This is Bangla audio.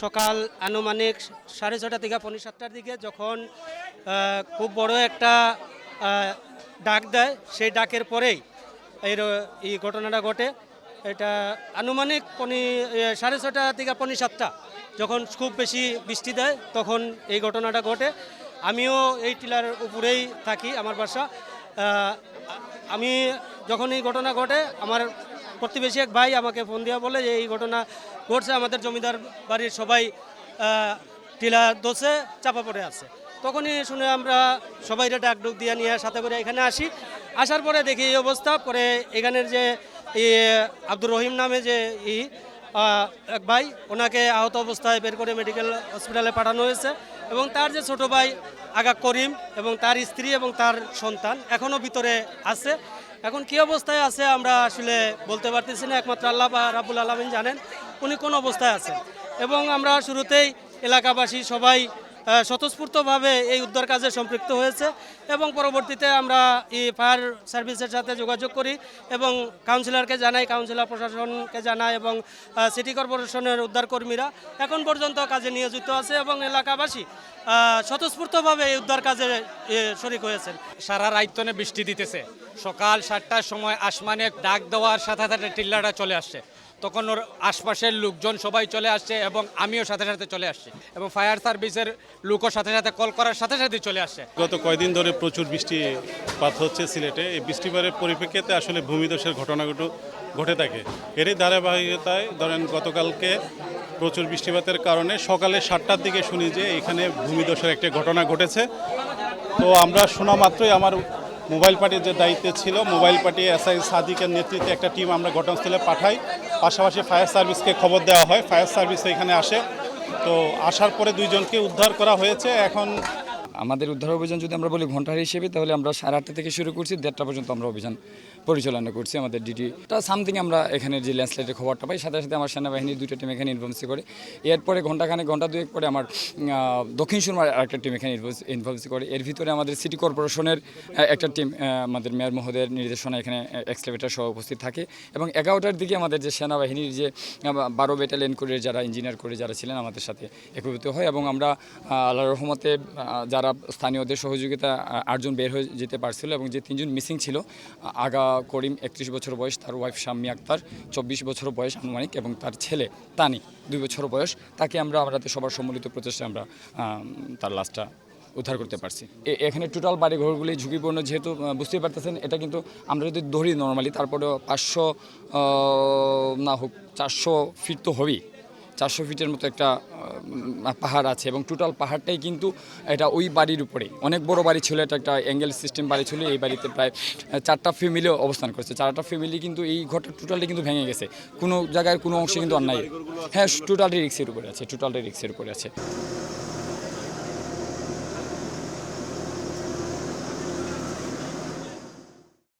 সকাল আনুমানিক সাড়ে ছটা থেকে পৌনে সাতটার দিকে যখন খুব বড় একটা ডাক দেয়, সেই ডাকের পরেই এর এই ঘটনাটা ঘটে। এটা আনুমানিক পনি সাড়ে ছটা থেকে পৌনে সাতটা যখন খুব বেশি বৃষ্টি দেয়, তখন এই ঘটনাটা ঘটে। আমিও এই টিলার উপরেই থাকি, আমার বাসা। আমি যখন এই ঘটনা ঘটে, আমার প্রতিবেশী এক ভাই আমাকে ফোন দিয়ে বলে যে এই ঘটনা ঘটছে, আমাদের জমিদার বাড়ির সবাই টিলা দোষে চাপা পড়ে আছে। তখনই শুনে আমরা সবাই ডাক ডুক দিয়ে নিয়ে সাথে করে এখানে আসি। আসার পরে দেখি এই অবস্থা, পরে এখানের যে আব্দুর রহিম নামে যে ই এক ভাই, ওনাকে আহত অবস্থায় বের করে মেডিকেল হসপিটালে পাঠানো হয়েছে এবং তার যে ছোট ভাই আগা করিম এবং তার স্ত্রী এবং তার সন্তান এখনও ভিতরে আছে। এখন কি অবস্থায় আছে আমরা আসলে বলতে পারতেছি না। একমাত্র আল্লাহ বা রাবুল আলমিন জানেন উনি কোন অবস্থায় আছেন। এবং আমরা শুরুতেই এলাকাবাসী সবাই স্বতঃস্ফূর্তভাবে এই উদ্ধার কাজে সম্পৃক্ত হয়েছে এবং পরবর্তীতে আমরা এই ফায়ার সার্ভিসের সাথে যোগাযোগ করি এবং কাউন্সিলরকে জানাই, কাউন্সিলর প্রশাসনকে জানাই এবং সিটি কর্পোরেশনের উদ্ধারকর্মীরা এখন পর্যন্ত কাজে নিয়োজিত আছে এবং এলাকাবাসী স্বতঃস্ফূর্তভাবে এই উদ্ধার কাজে শরিক হয়েছেন। সারা রাইতনে বৃষ্টি দিতেছে। সকাল সাতটার সময় আসমানে ডাক দেওয়ার সাথে সাথে টিল্লাটা চলে আসছে। তখন ওর আশপাশের লোকজন সবাই চলে আসছে এবং আমিও সাথে সাথে চলে আসছি। এবং ফায়ার সার্ভিসের লোকও সাথে সাথে কল করার সাথে সাথে চলে আসছে। গত কয়দিন ধরে প্রচুর বৃষ্টিপাত হচ্ছে সিলেটে। এই বৃষ্টিপাতের পরিপ্রেক্ষিতে আসলে ভূমিধসের ঘটনাগুলো ঘটে থাকে। এরই ধারাবাহিকতায় ধরেন গতকালকে প্রচুর বৃষ্টিপাতের কারণে সকালে সাতটার দিকে শুনি যে এখানে ভূমিধসের একটা ঘটনা ঘটেছে। তো আমরা শোনা মাত্রই আমার মোবাইল পার্টির যে দায়িত্বে ছিল, মোবাইল পার্টি এসআই সাদিকের নেতৃত্বে একটা টিম আমরা ঘটনাস্থলে পাঠাই। পাশাপাশি ফায়ার সার্ভিসকে খবর দেওয়া হয়। ফায়ার সার্ভিস এখানে আসে। তো আসার পরে দুইজনকে উদ্ধার করা হয়েছে। এখন আমাদের উদ্ধার অভিযান যদি আমরা বলি ঘণ্টার হিসেবে তাহলে আমরা সাড়ে আটটা থেকে শুরু করছি দেড়টা পর্যন্ত আমরা অভিযান পরিচালনা করছি আমাদের ডিডি ডিডিটা সামথিং আমরা এখানে যে ল্যান্ডস্লাইডের খবরটা পাই সাথে সাথে আমার সেনাবাহিনীর দুটো টিম এখানে ইনফর্মেন্সি করে। এরপরে ঘন্টাখানে ঘণ্টা দুয়েক পরে আমার দক্ষিণ সুরমার আরেকটা টিম এখানে ইনফর্মেন্সি করে। এর ভিতরে আমাদের সিটি কর্পোরেশনের একটা টিম আমাদের মেয়র মহোদয়ের নির্দেশনা এখানে এক্সকেভেটার সহ উপস্থিত থাকে। এবং এগারোটার দিকে আমাদের যে সেনাবাহিনীর যে বারো ব্যাটালিয়ন করে যারা ইঞ্জিনিয়ার করে যারা ছিলেন আমাদের সাথে একীভূত হয়। এবং আমরা আহ, আল্লাহর রহমতে আহ, যারা স্থানীয়দের সহযোগিতা আটজন বের হয়ে যেতে পারছিল এবং যে তিনজন মিসিং ছিল আগা করিম একত্রিশ বছর বয়স, তার ওয়াইফ শাম্মী আক্তার চব্বিশ বছর বয়স আনুমানিক এবং তার ছেলে তানি দুই বছর বয়স। তাকে আমরা আমাদের সবার সম্মিলিত প্রচেষ্টা আমরা তার লাশটা উদ্ধার করতে পারছি। এখানে টোটাল বাড়ি ঘরগুলি ঝুঁকিপূর্ণ যেহেতু বুঝতেই পারতেছেন, এটা কিন্তু আমরা যদি ধরি নর্মালি তারপরেও পাঁচশো না হোক, চারশো ফিট তো হবেই। চারশো ফিটের মতো একটা পাহাড় আছে এবং টোটাল পাহাড়টাই কিন্তু এটা ওই বাড়ির উপরে অনেক বড় বাড়ি ছিল, এটা একটা অ্যাঙ্গেল সিস্টেম বাড়ি ছিল, এই বাড়িতে প্রায় চারটা ফ্যামিলিও অবস্থান করেছে। চারটা ফ্যামিলি কিন্তু এই ঘরটা টোটালি কিন্তু ভেঙে গেছে। কোনো জায়গায় কোনো অংশে কিন্তু অন্যায় হ্যাঁ টোটালটি রিক্সের উপরে আছে টোটালটি রিক্সের উপরে আছে।